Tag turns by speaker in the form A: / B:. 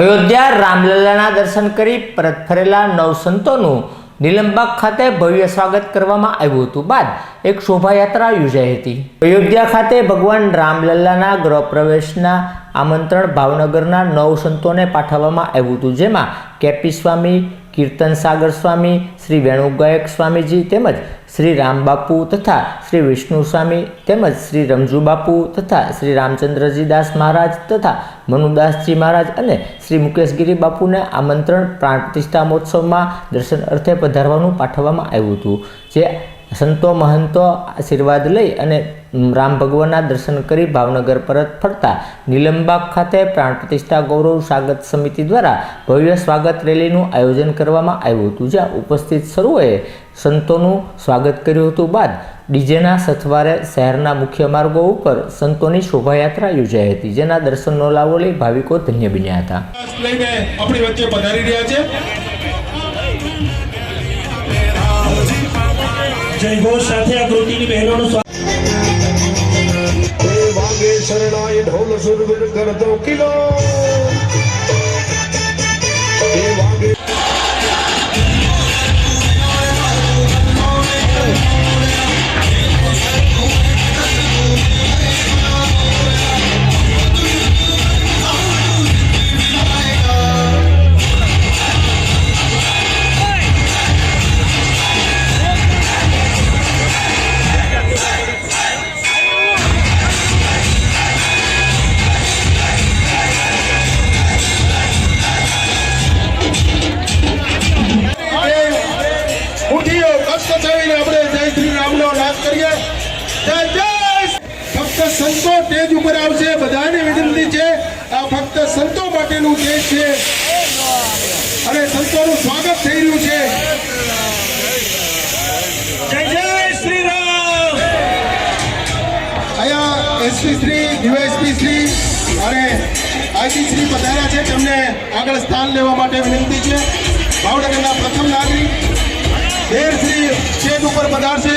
A: અયોધ્યા રામલલ્લાના દર્શન કરી પરત ફરેલા નવ સંતોનું નીલમબાગ ખાતે ભવ્ય સ્વાગત કરવામાં આવ્યું હતું બાદ એક શોભાયાત્રા યોજાઈ હતી. અયોધ્યા ખાતે ભગવાન રામલલ્લાના ગૃહ પ્રવેશના આમંત્રણ ભાવનગરના નવ સંતોને પાઠવવામાં આવ્યું હતું, જેમાં કેપી સ્વામી કીર્તન સાગર સ્વામી, શ્રી વેણુગાયક સ્વામીજી તેમજ શ્રી રામબાપુ તથા શ્રી વિષ્ણુ સ્વામી તેમજ શ્રી રમજુ બાપુ તથા શ્રી રામચંદ્રજી દાસ મહારાજ તથા મનુદાસજી મહારાજ અને શ્રી મુકેશગીરી બાપુને આમંત્રણ પ્રાણ પ્રતિષ્ઠા મહોત્સવમાં દર્શન અર્થે પધારવાનું પાઠવવામાં આવ્યું હતું. જે સંતો મહંતો આશીર્વાદ લઈ અને રામ ભગવાનના દર્શન કરી ભાવનગર પરત ફરતા નીલમબાગ ખાતે પ્રાણ પ્રતિષ્ઠા ગૌરવ સ્વાગત સમિતિ દ્વારા ભવ્ય સ્વાગત રેલીનું આયોજન કરવામાં આવ્યું હતું. જ્યાં ઉપસ્થિત સર્વોએ સંતોનું સ્વાગત કર્યું હતું બાદ ડીજેના સથવારે શહેરના મુખ્ય માર્ગો ઉપર સંતોની શોભાયાત્રા યોજાઈ હતી, જેના દર્શનનો લાવો લઈ ભાવિકો ધન્ય બન્યા હતા.
B: જય ઘોષ સાથે આ કૃતિની બહેનોનું સ્વાગત.
C: શરણાય ઢોલ સુરવીર કરતો કિલો.
D: ફક્ત સંતો માટેનું દેશ છે અને સંતોનું સ્વાગત થઈ રહ્યું છે.
B: જય જય શ્રી રામ
D: અહીંયા એસપી શ્રી ડીવાયસપી શ્રી અને આઈજી શ્રી પધાર્યા છે. તેમને આગળ સ્થાન લેવા માટે વિનંતી છે. ભાવનગરના પ્રથમ નાગરિક દેર શ્રી સ્ટેજ ઉપર પધારશે.